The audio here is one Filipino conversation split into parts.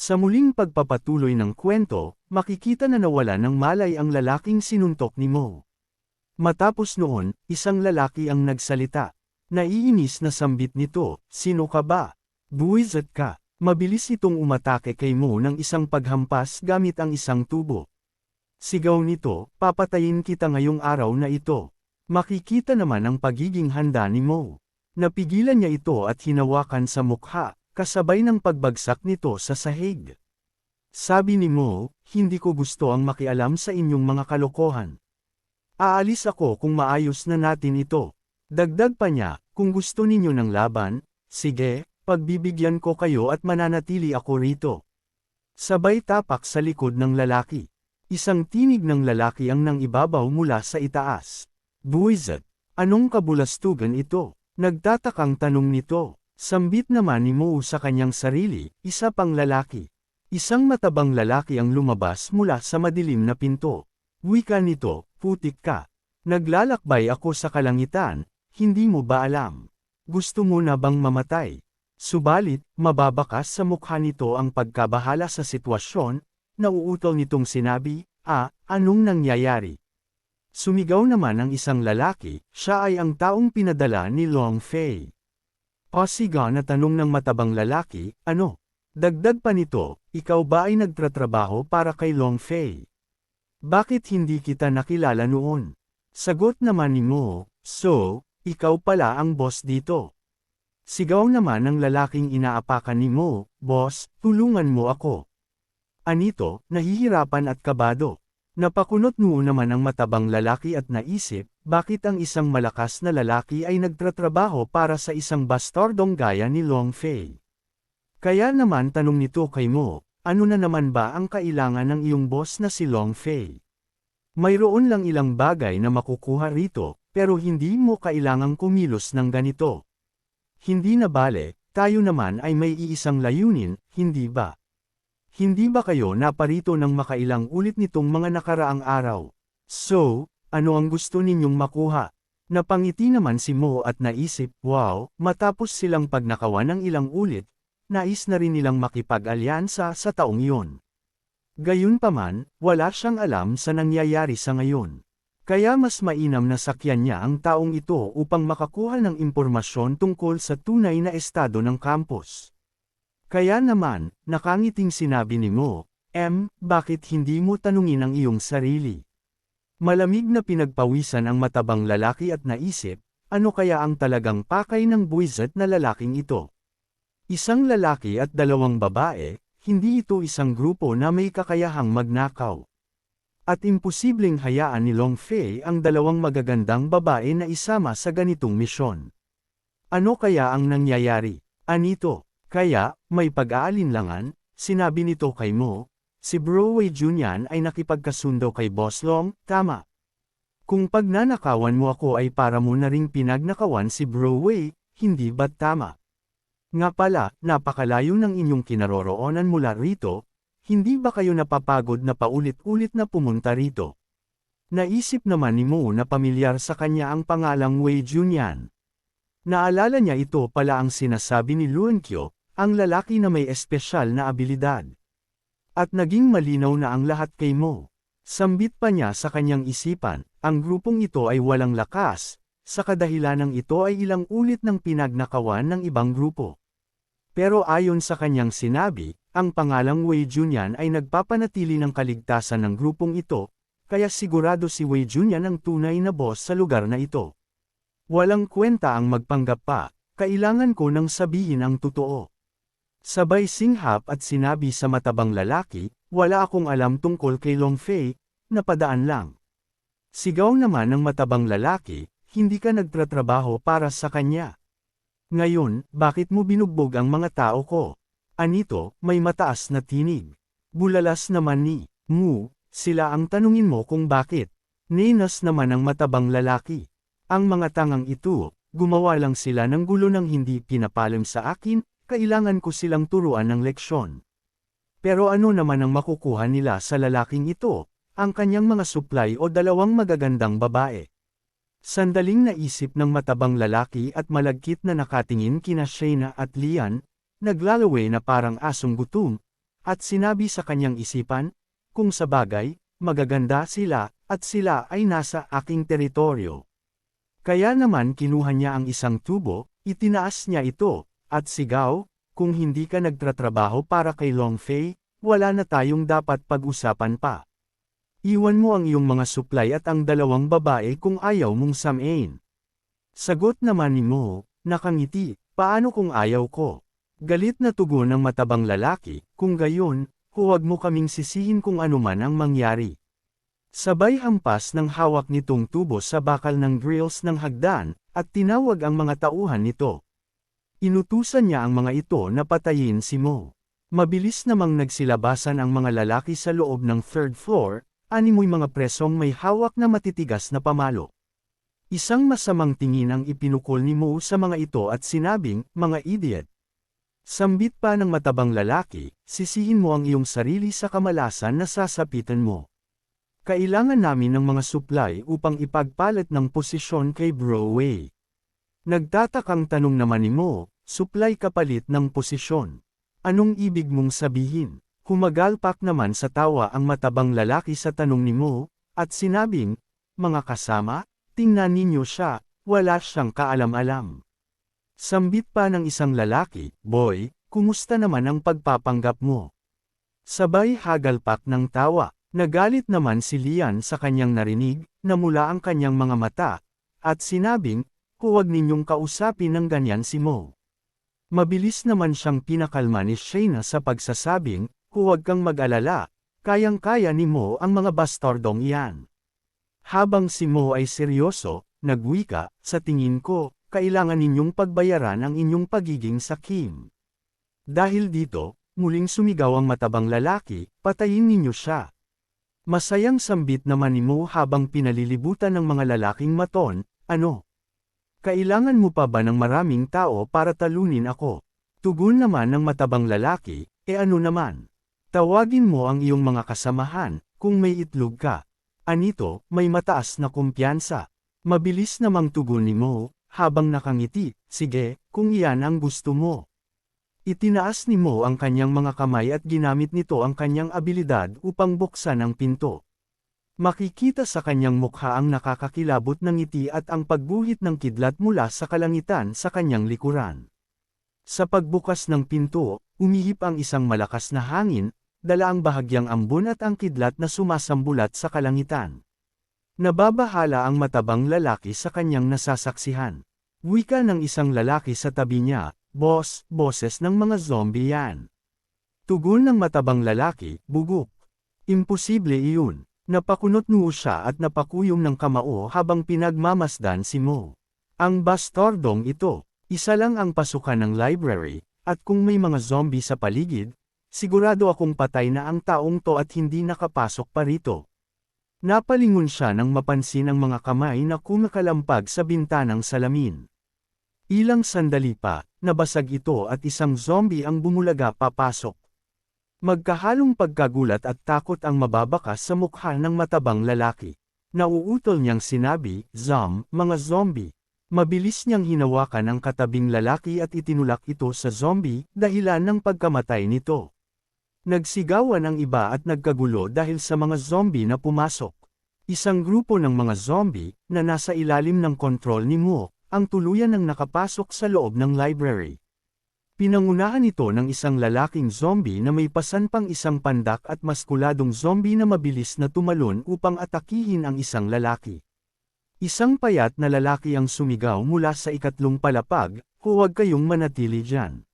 Sa muling pagpapatuloy ng kwento, makikita na nawala ng malay ang lalaking sinuntok ni Mo. Matapos noon, isang lalaki ang nagsalita. Naiinis na sambit nito, sino ka ba? Buwizat ka. Mabilis itong umatake kay Mo ng isang paghampas gamit ang isang tubo. Sigaw nito, papatayin kita ngayong araw na ito. Makikita naman ang pagiging handa ni Mo. Napigilan niya ito at hinawakan sa mukha, kasabay ng pagbagsak nito sa sahig. Sabi ni Mo, hindi ko gusto ang makialam sa inyong mga kalokohan. Aalis ako kung maayos na natin ito. Dagdag pa niya, kung gusto ninyo ng laban, sige, pagbibigyan ko kayo at mananatili ako rito. Sabay tapak sa likod ng lalaki. Isang tinig ng lalaki ang nang ibabaw mula sa itaas. Buwizat, anong kabulastugan ito? Nagtatakang tanong nito. Sambit naman ni Mo sa kanyang sarili, isa pang lalaki. Isang matabang lalaki ang lumabas mula sa madilim na pinto. Wika nito, putik ka. Naglalakbay ako sa kalangitan, hindi mo ba alam? Gusto mo na bang mamatay? Subalit, mababakas sa mukha nito ang pagkabahala sa sitwasyon, nauutol nitong sinabi, ah, anong nangyayari? Sumigaw naman ang isang lalaki, siya ay ang taong pinadala ni Long Fei. Pasiga na tanong ng matabang lalaki, ano? Dagdag pa nito, ikaw ba ay nagtratrabaho para kay Long Fei? Bakit hindi kita nakilala noon? Sagot naman ni Mo, so, ikaw pala ang boss dito. Sigaw naman ng lalaking inaapakan ni Mo, Boss, tulungan mo ako. Anito, nahihirapan at kabado. Napakunot noon naman ang matabang lalaki at naisip, bakit ang isang malakas na lalaki ay nagtratrabaho para sa isang bastardong gaya ni Long Fei. Kaya naman tanong nito kay Mo, ano na naman ba ang kailangan ng iyong boss na si Long Fei? Mayroon lang ilang bagay na makukuha rito, pero hindi mo kailangang kumilos ng ganito. Hindi na bale, tayo naman ay may iisang layunin, hindi ba? Hindi ba kayo naparito ng makailang ulit nitong mga nakaraang araw? So, ano ang gusto ninyong makuha? Napangiti naman si Mo at naisip, wow, matapos silang pagnakawan ng ilang ulit, nais na rin nilang makipag-alyansa sa taong iyon. Gayunpaman, wala siyang alam sa nangyayari sa ngayon. Kaya mas mainam na sakyan niya ang taong ito upang makakuha ng impormasyon tungkol sa tunay na estado ng campus. Kaya naman, nakangiting sinabi ni Mo, M, bakit hindi mo tanungin ang iyong sarili? Malamig na pinagpawisan ang matabang lalaki at naisip, ano kaya ang talagang pakay ng buwizat na lalaking ito? Isang lalaki at dalawang babae, hindi ito isang grupo na may kakayahang magnakaw. At imposibleng hayaan ni Long Fei ang dalawang magagandang babae na isama sa ganitong misyon. Ano kaya ang nangyayari? Anito, kaya, may pag-aalinlangan, sinabi nito kay Mo, si Broadway Junyan ay nakipagkasundo kay Boss Long, tama. Kung pagnanakawan mo ako ay para mo na ring pinagnakawan si Broadway, hindi ba't tama? Nga pala, napakalayo ng inyong kinaroroonan mula rito, hindi ba kayo napapagod na paulit-ulit na pumunta rito? Naisip naman ni Mo na pamilyar sa kanya ang pangalang Wei Junyan. Naalala niya ito pala ang sinasabi ni Luankyo, ang lalaki na may espesyal na abilidad. At naging malinaw na ang lahat kay Mo. Sambit pa niya sa kanyang isipan, ang grupong ito ay walang lakas, sa kadahilanang ito ay ilang ulit ng pinagnakawan ng ibang grupo. Pero ayon sa kanyang sinabi, ang pangalang Wei Junyan ay nagpapanatili ng kaligtasan ng grupong ito, kaya sigurado si Wei Junyan ang tunay na boss sa lugar na ito. Walang kwenta ang magpanggap pa, kailangan ko nang sabihin ang totoo. Sabay singhap at sinabi sa matabang lalaki, wala akong alam tungkol kay Long Fei, napadaan lang. Sigaw naman ng matabang lalaki, hindi ka nagtratrabaho para sa kanya. Ngayon, bakit mo binugbog ang mga tao ko? Anito, may mataas na tinig. Bulalas naman ni, Mu, sila ang tanungin mo kung bakit. Ninas naman ang matabang lalaki. Ang mga tangang ito, gumawa lang sila ng gulo ng hindi pinapalim sa akin, kailangan ko silang turuan ng leksyon. Pero ano naman ang makukuha nila sa lalaking ito, ang kanyang mga supply o dalawang magagandang babae. Sandaling naisip ng matabang lalaki at malagkit na nakatingin kina Shayna at Lian, Naglalaway na parang asong gutom, at sinabi sa kanyang isipan, kung sa bagay, magaganda sila, at sila ay nasa aking teritoryo. Kaya naman kinuha niya ang isang tubo, itinaas niya ito, at sigaw, kung hindi ka nagtratrabaho para kay Long Fei, wala na tayong dapat pag-usapan pa. Iwan mo ang iyong mga supply at ang dalawang babae kung ayaw mong samain. Sagot naman ni Mo, nakangiti, paano kung ayaw ko? Galit na tugon ng matabang lalaki, kung gayon, huwag mo kaming sisihin kung anuman ang mangyari. Sabay hampas ng hawak nitong tubo sa bakal ng grills ng hagdan, at tinawag ang mga tauhan nito. Inutusan niya ang mga ito na patayin si Mo. Mabilis namang nagsilabasan ang mga lalaki sa loob ng third floor, animoy mga presong may hawak na matitigas na pamalo. Isang masamang tingin ang ipinukol ni Mo sa mga ito at sinabing, mga idiot. Sambit pa ng matabang lalaki, sisihin mo ang iyong sarili sa kamalasan na sasapitan mo. Kailangan namin ng mga supply upang ipagpalit ng posisyon kay Bro. Nagtatakang tanong naman ni Mo, supply kapalit ng posisyon. Anong ibig mong sabihin? Humagalpak naman sa tawa ang matabang lalaki sa tanong ni Mo, at sinabing, mga kasama, tingnan ninyo siya, wala siyang kaalam-alam. Sambit pa ng isang lalaki, boy, kumusta naman ang pagpapanggap mo? Sabay hagalpak ng tawa, Nagalit naman si Lian sa kanyang narinig, na mula ang kanyang mga mata, at sinabing, huwag ninyong kausapin ng ganyan si Mo. Mabilis naman siyang pinakalma ni Shayna sa pagsasabing, huwag kang mag-alala, kayang-kaya ni Mo ang mga bastardong iyan. Habang si Mo ay seryoso, nagwika, sa tingin ko, kailangan ninyong pagbayaran ang inyong pagiging sakim. Dahil dito, muling sumigaw ang matabang lalaki, patayin ninyo siya. Masayang sambit naman ni Mo habang pinalilibutan ng mga lalaking maton, ano? Kailangan mo pa ba ng maraming tao para talunin ako? Tugon naman ng matabang lalaki, e ano naman? Tawagin mo ang iyong mga kasamahan, kung may itlog ka. Anito, may mataas na kumpiyansa. Mabilis namang tugon ni Mo, habang nakangiti, sige, kung iyan ang gusto mo. Itinaas ni Mo ang kanyang mga kamay at ginamit nito ang kanyang abilidad upang buksan ang pinto. Makikita sa kanyang mukha ang nakakakilabot ng ngiti at ang pagbuhit ng kidlat mula sa kalangitan sa kanyang likuran. Sa pagbukas ng pinto, umihip ang isang malakas na hangin, dala ang bahagyang ambon at ang kidlat na sumasambulat sa kalangitan. Nababahala ang matabang lalaki sa kanyang nasasaksihan. Wika ng isang lalaki sa tabi niya, Boss, boses ng mga zombie yan. Tugon ng matabang lalaki, bugok. Imposible iyon. Napakunot noo siya at napakuyong ng kamao habang pinagmamasdan si Mo. Ang bastardong ito, isa lang ang pasukan ng library, at kung may mga zombie sa paligid, sigurado akong patay na ang taong to at hindi nakapasok pa rito. Napalingon siya nang mapansin ang mga kamay na kumakalampag sa bintanang salamin. Ilang sandali pa, nabasag ito at isang zombie ang bumulaga papasok. Magkahalong pagkagulat at takot ang mababakas sa mukha ng matabang lalaki. Nauutol niyang sinabi, Zom, mga zombie. Mabilis niyang hinawakan ang katabing lalaki at itinulak ito sa zombie, dahilan ng pagkamatay nito. Nagsigawan ang iba at nagkagulo dahil sa mga zombie na pumasok. Isang grupo ng mga zombie, na nasa ilalim ng kontrol ni Mo, ang tuluyan ng nakapasok sa loob ng library. Pinangunahan ito ng isang lalaking zombie na may pasan pang isang pandak at maskuladong zombie na mabilis na tumalon upang atakihin ang isang lalaki. Isang payat na lalaki ang sumigaw mula sa ikatlong palapag, huwag kayong manatili dyan.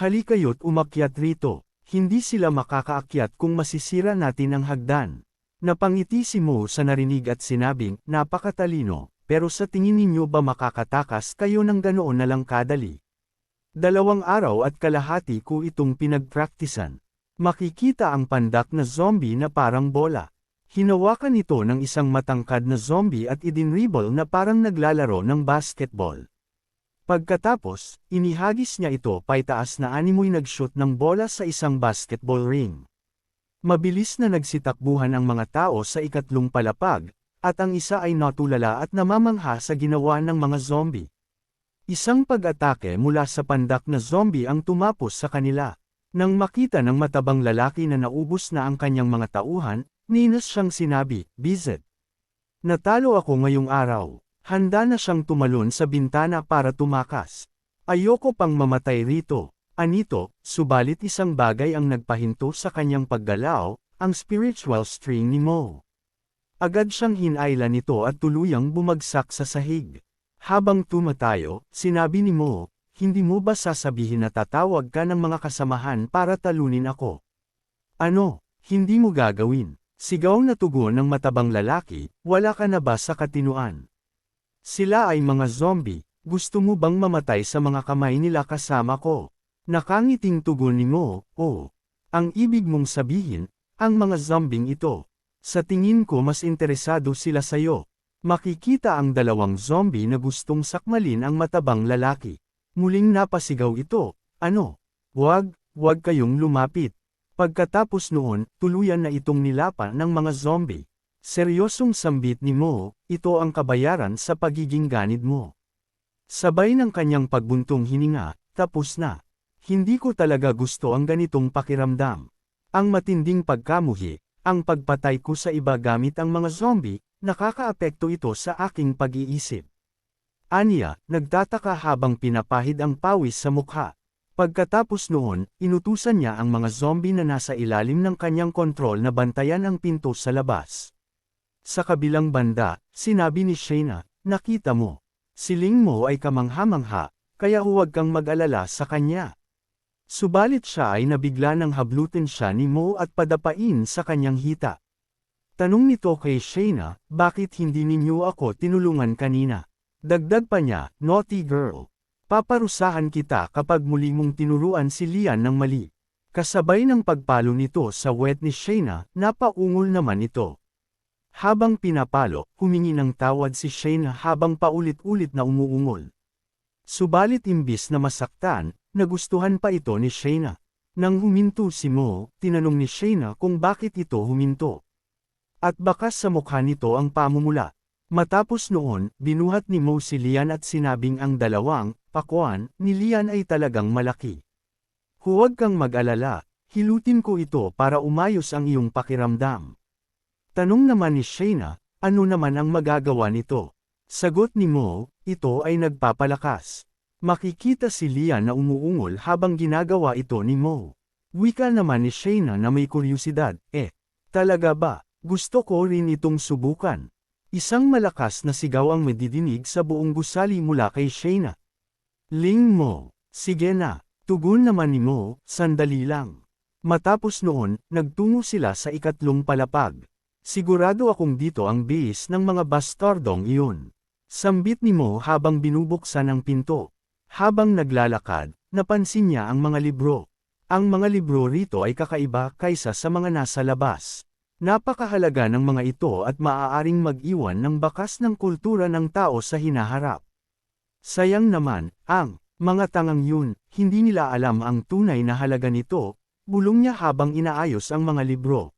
Halikayo't umakyat rito, hindi sila makakaakyat kung masisira natin ang hagdan. Napangiti si Mo sa narinig at sinabing, napakatalino pero sa tingin ninyo ba makakatakas kayo ng ganoon na lang kadali? Dalawang araw at kalahati ko itong pinagpraktisan. Makikita ang pandak na zombie na parang bola. Hinawakan ito ng isang matangkad na zombie at idinribble na parang naglalaro ng basketball. Pagkatapos, inihagis niya ito paitaas na animoy nag-shoot ng bola sa isang basketball ring. Mabilis na nagsitakbuhan ang mga tao sa ikatlong palapag, at ang isa ay natulala at namamangha sa ginawa ng mga zombie. Isang pag-atake mula sa pandak na zombie ang tumapos sa kanila. Nang makita ng matabang lalaki na naubos na ang kanyang mga tauhan, ninas siyang sinabi, Bizet. Natalo ako ngayong araw. Handa na siyang tumalon sa bintana para tumakas. Ayoko pang mamatay rito. Anito, subalit isang bagay ang nagpahinto sa kanyang paggalaw, ang spiritual string ni Mo. Agad siyang hinayla nito at tuluyang bumagsak sa sahig. Habang tumatayo, sinabi ni Mo, hindi mo ba sasabihin na tatawag ka ng mga kasamahan para talunin ako? Ano, hindi mo gagawin? Sigaw na tugon ng matabang lalaki, wala ka na ba sa katinuan? Sila ay mga zombie, gusto mo bang mamatay sa mga kamay nila kasama ko? Nakangiting tugon ni Mo, oh. Ang ibig mong sabihin, ang mga zombing ito. Sa tingin ko mas interesado sila sayo. Makikita ang dalawang zombie na gustong sakmalin ang matabang lalaki. Muling napasigaw ito, ano? Wag, wag kayong lumapit. Pagkatapos noon, tuluyan na itong nilapa ng mga zombie. Seryosong sambit ni Mo, ito ang kabayaran sa pagiging ganid mo. Sabay ng kanyang pagbuntong hininga, tapos na. Hindi ko talaga gusto ang ganitong pakiramdam. Ang matinding pagkamuhi, ang pagpatay ko sa iba gamit ang mga zombie, nakakaapekto ito sa aking pag-iisip. Anya, nagtataka habang pinapahid ang pawis sa mukha. Pagkatapos noon, inutusan niya ang mga zombie na nasa ilalim ng kanyang kontrol na bantayan ang pinto sa labas. Sa kabilang banda, sinabi ni Shayna, nakita mo. Siling mo ay kamangha-mangha, kaya huwag kang mag-alala sa kanya. Subalit siya ay nabigla ng hablutin siya ni Mo at padapain sa kanyang hita. Tanong nito kay Shayna, bakit hindi ninyo ako tinulungan kanina? Dagdag pa niya, naughty girl. Paparusahan kita kapag muli mong tinuruan si Lian ng mali. Kasabay ng pagpalo nito sa wet ni Shayna, napaungol naman ito. Habang pinapalo, humingi ng tawad si Shayna habang paulit-ulit na umuungol. Subalit imbis na masaktan, nagustuhan pa ito ni Shayna. Nang huminto si Mo, tinanong ni Shayna kung bakit ito huminto. At bakas sa mukha nito ang pamumula. Matapos noon, binuhat ni Mo si Lian at sinabing ang dalawang, pakuan, ni Lian ay talagang malaki. Huwag kang mag-alala, hilutin ko ito para umayos ang iyong pakiramdam. Tanong naman ni Shayna, ano naman ang magagawa nito? Sagot ni Mo, ito ay nagpapalakas. Makikita si Lian na umuungol habang ginagawa ito ni Mo. Wika naman ni Shayna na may kuryosidad, eh, talaga ba, gusto ko rin itong subukan. Isang malakas na sigaw ang madidinig sa buong gusali mula kay Shayna. Ling mo, sige na, tugon naman ni Mo, sandali lang. Matapos noon, nagtungo sila sa ikatlong palapag. Sigurado akong dito ang base ng mga bastardong iyon. Sambit ni Mo habang binubuksan ang pinto. Habang naglalakad, napansin niya ang mga libro. Ang mga libro rito ay kakaiba kaysa sa mga nasa labas. Napakahalaga ng mga ito at maaaring mag-iwan ng bakas ng kultura ng tao sa hinaharap. Sayang naman, ang mga tangang yun, hindi nila alam ang tunay na halaga nito, bulong niya habang inaayos ang mga libro.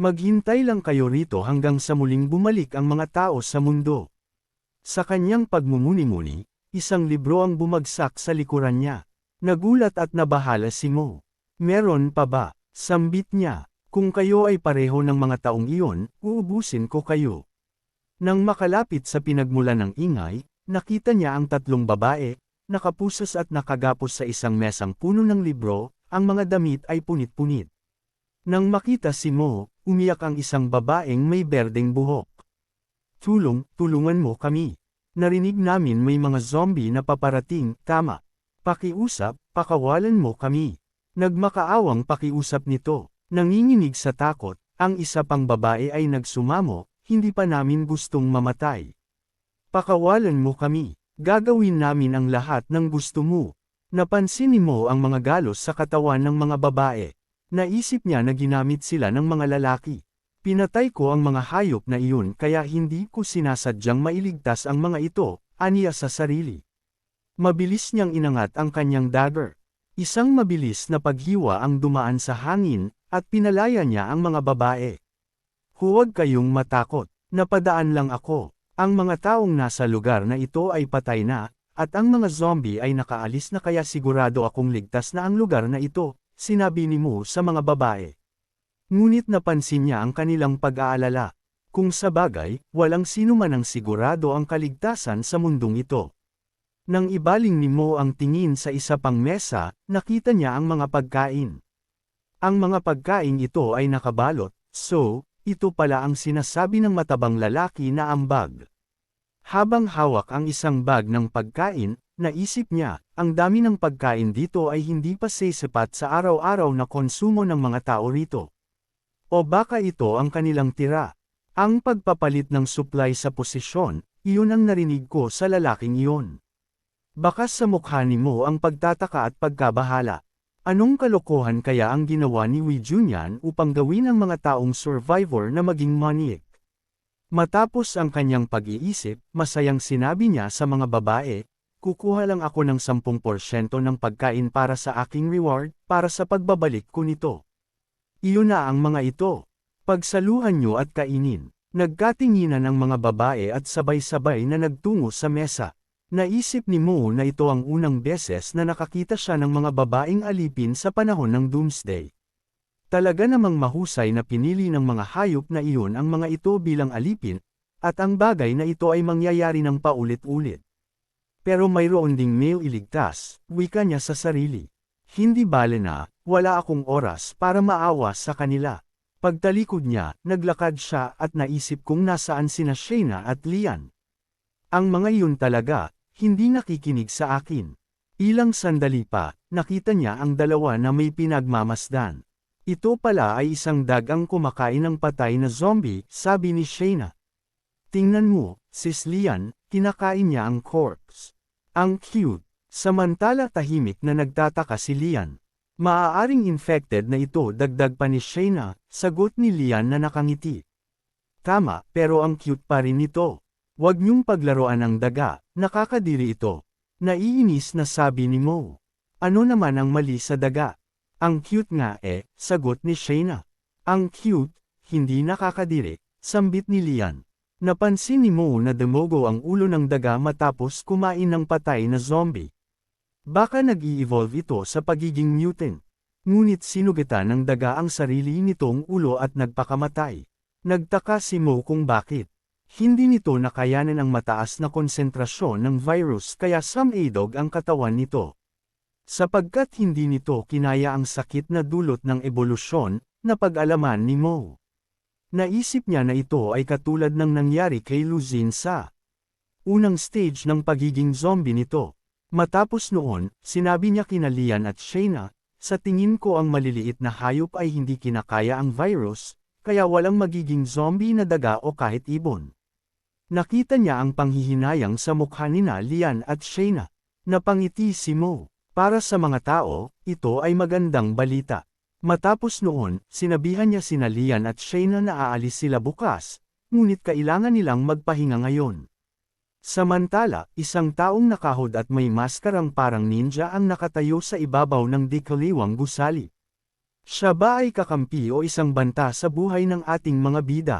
Maghintay lang kayo rito hanggang sa muling bumalik ang mga tao sa mundo. Sa kanyang pagmumuni-muni, isang libro ang bumagsak sa likuran niya. Nagulat at nabahala si Mo. Meron pa ba? Sambit niya. Kung kayo ay pareho ng mga taong iyon, uubusin ko kayo. Nang makalapit sa pinagmula ng ingay, nakita niya ang tatlong babae, nakapusas at nakagapos sa isang mesang puno ng libro, ang mga damit ay punit-punit. Nang makita si Mo, umiyak ang isang babaeng may berdeng buhok. Tulong, tulungan mo kami. Narinig namin may mga zombie na paparating, tama. Pakiusap, pakawalan mo kami. Nagmakaawang pakiusap nito. Nanginginig sa takot, ang isa pang babae ay nagsumamo, hindi pa namin gustong mamatay. Pakawalan mo kami. Gagawin namin ang lahat ng gusto mo. Napansin ni Mo ang mga galos sa katawan ng mga babae. Naisip niya na ginamit sila ng mga lalaki. Pinatay ko ang mga hayop na iyon kaya hindi ko sinasadyang mailigtas ang mga ito, aniya sa sarili. Mabilis niyang inangat ang kanyang dagger. Isang mabilis na paghiwa ang dumaan sa hangin, at pinalaya niya ang mga babae. Huwag kayong matakot, napadaan lang ako. Ang mga taong nasa lugar na ito ay patay na, at ang mga zombie ay nakaalis na kaya sigurado akong ligtas na ang lugar na ito, sinabi ni Mo sa mga babae. Ngunit napansin niya ang kanilang pag-aalala. Kung sa bagay, walang sino man ang sigurado ang kaligtasan sa mundong ito. Nang ibaling ni Mo ang tingin sa isa pang mesa, nakita niya ang mga pagkain. Ang mga pagkain ito ay nakabalot, so, ito pala ang sinasabi ng matabang lalaki na ambag. Habang hawak ang isang bag ng pagkain, naisip niya, ang dami ng pagkain dito ay hindi pa sasapat sa araw-araw na konsumo ng mga tao rito. O baka ito ang kanilang tira. Ang pagpapalit ng supply sa posisyon, iyon ang narinig ko sa lalaking iyon. Baka sa mukha ni mo ang pagtataka at pagkabahala. Anong kalokohan kaya ang ginawa ni Wee Junyan upang gawin ang mga taong survivor na maging maniac? Matapos ang kanyang pag-iisip, masayang sinabi niya sa mga babae, kukuha lang ako ng 10% ng pagkain para sa aking reward, para sa pagbabalik ko nito. Iyon na ang mga ito. Pagsaluhan nyo at kainin. Nagkatinginan ang mga babae at sabay-sabay na nagtungo sa mesa. Naisip ni Mo na ito ang unang beses na nakakita siya ng mga babaeng alipin sa panahon ng Doomsday. Talaga namang mahusay na pinili ng mga hayop na iyon ang mga ito bilang alipin, at ang bagay na ito ay mangyayari ng paulit-ulit. Pero mayroon ding male iligtas, wika niya sa sarili. Hindi bale na, wala akong oras para maawa sa kanila. Pagtalikod niya, naglakad siya at naisip kung nasaan sina Shayna at Lian. Ang mga iyon talaga, hindi nakikinig sa akin. Ilang sandali pa, nakita niya ang dalawa na may pinagmamasdan. Ito pala ay isang dagang kumakain ng patay na zombie, sabi ni Shayna. Tingnan mo, sis Lian, kinakain niya ang corpse. Ang cute. Samantala tahimik na nagtataka si Lian. Maaaring infected na ito dagdag pa ni Shayna, sagot ni Lian na nakangiti. Tama, pero ang cute pa rin nito. Huwag niyong paglaruan ang daga, nakakadiri ito. Naiinis na sabi ni Mo. Ano naman ang mali sa daga? Ang cute nga eh, sagot ni Shayna. Ang cute, hindi nakakadiri, sambit ni Lian. Napansin ni Mo na demogo ang ulo ng daga matapos kumain ng patay na zombie. Baka nag-i-evolve ito sa pagiging mutant. Ngunit sinugatan ng daga ang sarili nitong ulo at nagpakamatay. Nagtaka si Mo kung bakit. Hindi nito nakayanan ang mataas na konsentrasyon ng virus kaya samedog ang katawan nito. Sapagkat hindi nito kinaya ang sakit na dulot ng ebolusyon, na pag-alaman ni Mo. Naisip niya na ito ay katulad ng nangyari kay Luzin sa unang stage ng pagiging zombie nito. Matapos noon, sinabi niya kina Lian at Shayna, sa tingin ko ang maliliit na hayop ay hindi kinakaya ang virus, kaya walang magiging zombie na daga o kahit ibon. Nakita niya ang panghihinayang sa mukha ni Lian at Shayna. Napangiti si Mo. Para sa mga tao, ito ay magandang balita. Matapos noon, sinabihan niya sina Lian at Shayna na aalis sila bukas, ngunit kailangan nilang magpahinga ngayon. Samantala, isang taong nakahod at may maskarang parang ninja ang nakatayo sa ibabaw ng dikaliwang gusali. Siya ba ay kakampi o isang banta sa buhay ng ating mga bida?